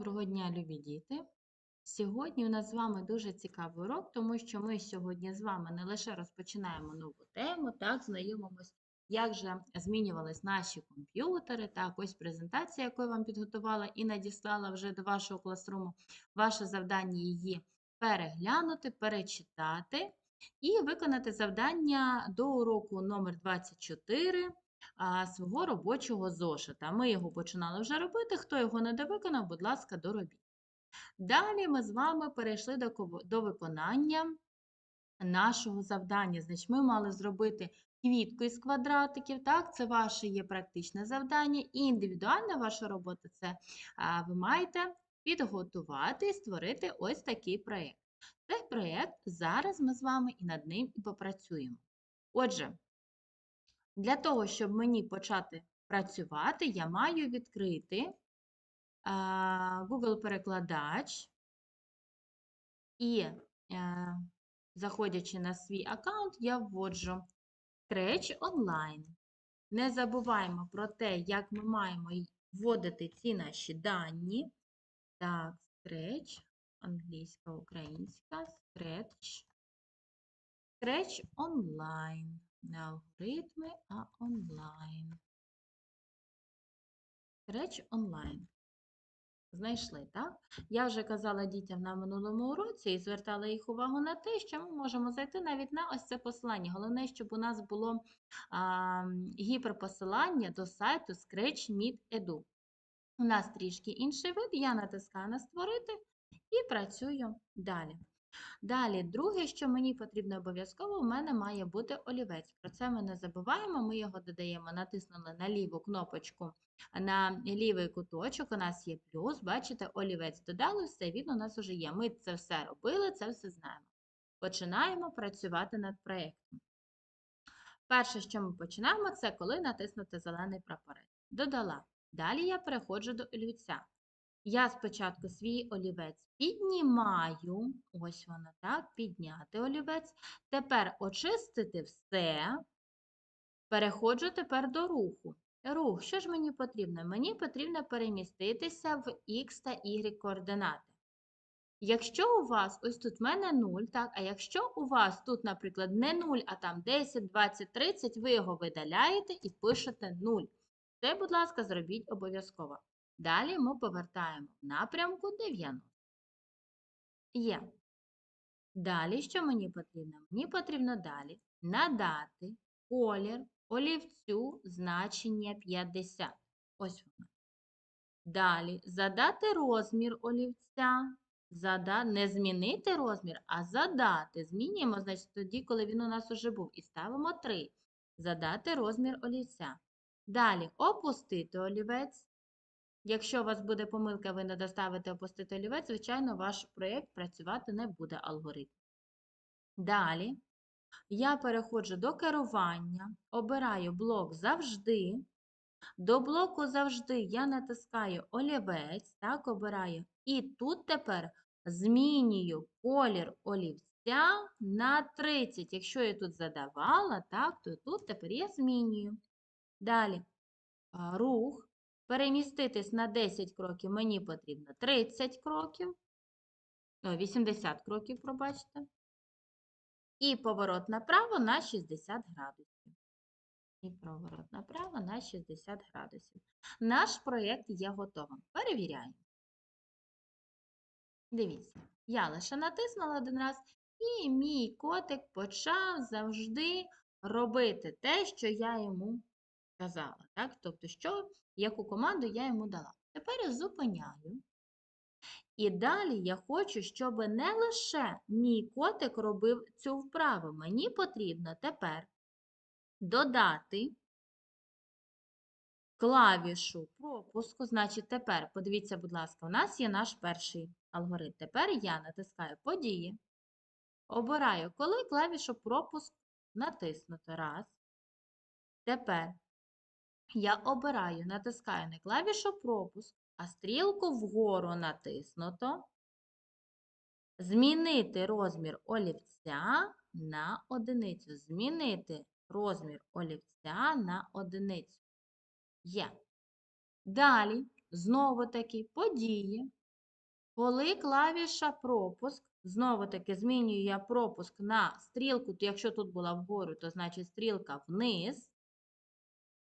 Доброго дня, любі діти! Сьогодні у нас з вами дуже цікавий урок, тому що ми сьогодні з вами не лише розпочинаємо нову тему, так, знайомимось, як же змінювались наші комп'ютери. Так, ось презентація, яку я вам підготувала і надіслала вже до вашого класруму. Ваше завдання її переглянути, перечитати і виконати завдання до уроку номер 24 а, свого робочого зошита. Ми його починали вже робити. Хто його не довиконав, будь ласка, доробіть. Далі ми з вами перейшли до, виконання нашого завдання. Значить, ми мали зробити квітку із квадратиків. Так, це ваше є практичне завдання. І індивідуальна ваша робота це ви маєте підготувати і створити ось такий проєкт. Цей проєкт зараз ми з вами і над ним і попрацюємо. Отже, для того, щоб мені почати працювати, я маю відкрити Google-перекладач і, е, заходячи на свій аккаунт, я вводжу Scratch Online. Не забуваємо про те, як ми маємо вводити ці наші дані. Так, Scratch, англійська, українська, Scratch. Scratch Online. Не алгоритми, а онлайн. Scratch Online. Знайшли, так? Я вже казала дітям на минулому уроці і звертала їх увагу на те, що ми можемо зайти навіть на ось це посилання. Головне, щоб у нас було а, гіперпосилання до сайту Scratch Meet Edu. У нас трішки інший вид, я натискаю на створити і працюю далі. Далі, друге, що мені потрібно обов'язково, у мене має бути олівець. Про це ми не забуваємо, ми його додаємо, натиснули на ліву кнопочку на лівий куточок, у нас є плюс, бачите, олівець додали, все, він у нас вже є. Ми це все робили, це все знаємо. Починаємо працювати над проєктом. Перше, що ми починаємо, це коли натиснути зелений прапорець. Додала. Далі я переходжу до олівця. Я спочатку свій олівець піднімаю, ось воно так, підняти олівець. Тепер очистити все. Переходжу тепер до руху. Рух, що ж мені потрібно? Мені потрібно переміститися в X та Y координати. Якщо у вас, ось тут в мене 0, так, а якщо у вас тут, наприклад, не 0, а там 10, 20, 30, ви його видаляєте і пишете 0. Це, будь ласка, зробіть обов'язково. Далі ми повертаємо в напрямку 90. Є. Далі, що мені потрібно? Мені потрібно далі надати колір олівцю значення 50. Ось воно. Далі задати розмір олівця. Зада... Не змінити розмір, а задати. Змінюємо, значить, тоді, коли він у нас уже був. І ставимо 3. Задати розмір олівця. Далі опустити олівець. Якщо у вас буде помилка, ви не доставите опустити олівець, звичайно, ваш проєкт працювати не буде алгоритм. Далі я переходжу до керування, обираю блок завжди. До блоку завжди я натискаю олівець, так, обираю. І тут тепер змінюю колір олівця на 30. Якщо я тут задавала, так, то тут тепер я змінюю. Далі рух. Переміститись на 10 кроків мені потрібно 30 кроків. О, 80 кроків, пробачте. І поворот направо на 60 градусів. І поворот направо на 60 градусів. Наш проєкт є готовим. Перевіряємо. Дивіться, я лише натиснула один раз, і мій котик почав завжди робити те, що я йому казала. Так? Тобто, що, яку команду я йому дала. Тепер я зупиняю. І далі я хочу, щоб не лише мій котик робив цю вправу. Мені потрібно тепер додати клавішу пропуску. Значить, тепер, подивіться, будь ласка, у нас є наш перший алгоритм. Тепер я натискаю події, обираю, коли клавішу пропуск натиснуто. Раз. Тепер я обираю, натискаю не клавішу пропуск, а стрілку вгору натиснуто. Змінити розмір олівця на одиницю. Змінити розмір олівця на одиницю. Є. Далі, знову таки, події. Коли клавіша пропуск, знову таки змінюю я пропуск на стрілку, якщо тут була вгору, то значить стрілка вниз.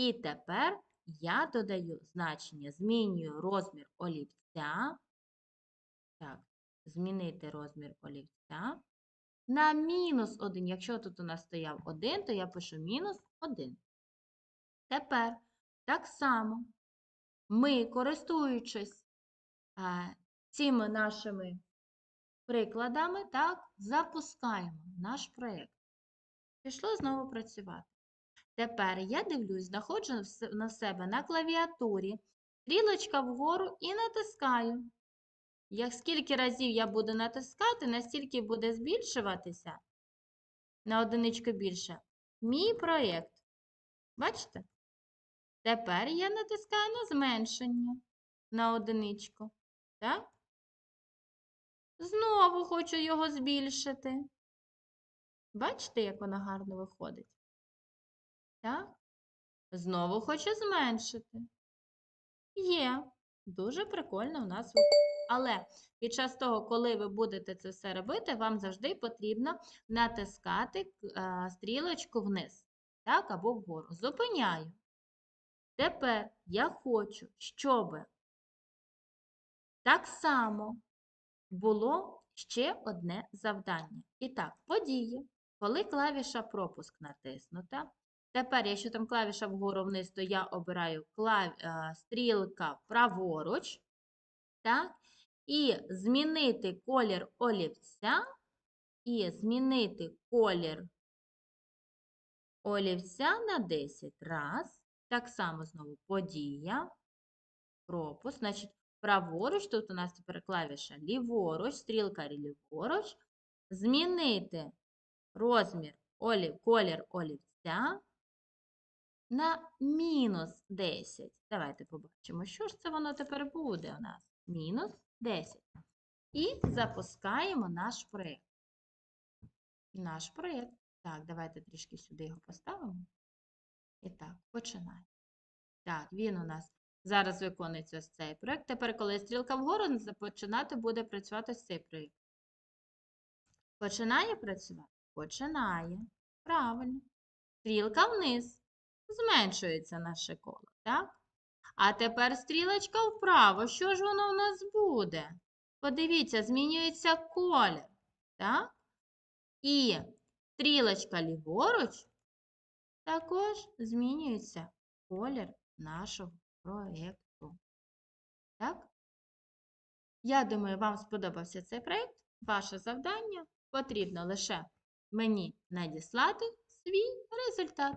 І тепер я додаю значення, змінюю розмір олівця. Так, змінити розмір олівця на мінус 1. Якщо тут у нас стояв 1, то я пишу мінус 1. Тепер так само ми, користуючись е, цими нашими прикладами, так, запускаємо наш проєкт. Пішло знову працювати. Тепер я дивлюсь, знаходжу на себе на клавіатурі, стрілочка вгору і натискаю. Як скільки разів я буду натискати, настільки буде збільшуватися на одиничку більше мій проєкт. Бачите? Тепер я натискаю на зменшення на одиничку. Так? Знову хочу його збільшити. Бачите, як воно гарно виходить? Так? Знову хочу зменшити. Є. Дуже прикольно у нас. Але під час того, коли ви будете це все робити, вам завжди потрібно натискати е, стрілочку вниз. Так, або вгору. Зупиняю. Тепер я хочу, щоб так само було ще одне завдання. І так, події, коли клавіша пропуск натиснута. Тепер, якщо там клавіша вгору вниз, то я обираю клав... е, стрілка праворуч. Так? І змінити колір олівця. І змінити колір олівця на 10 раз. Так само знову подія, пропуск. Значить, праворуч, тут у нас тепер клавіша ліворуч, стрілка ліворуч. Змінити розмір, олів, колір олівця на мінус 10. Давайте побачимо, що ж це воно тепер буде у нас. Мінус 10. І запускаємо наш проєкт. Наш проєкт. Так, давайте трішки сюди його поставимо. І так, починаємо. Так, він у нас зараз виконується ось цей проєкт. Тепер, коли стрілка вгору, починати буде працювати ось цей проєкт. Починає працювати? Починає. Правильно. Стрілка вниз. Зменшується наше коло, так? А тепер стрілочка вправо. Що ж воно в нас буде? Подивіться, змінюється колір. Так? І стрілочка ліворуч також змінюється колір нашого проєкту. Так? Я думаю, вам сподобався цей проєкт. Ваше завдання потрібно лише мені надіслати свій результат.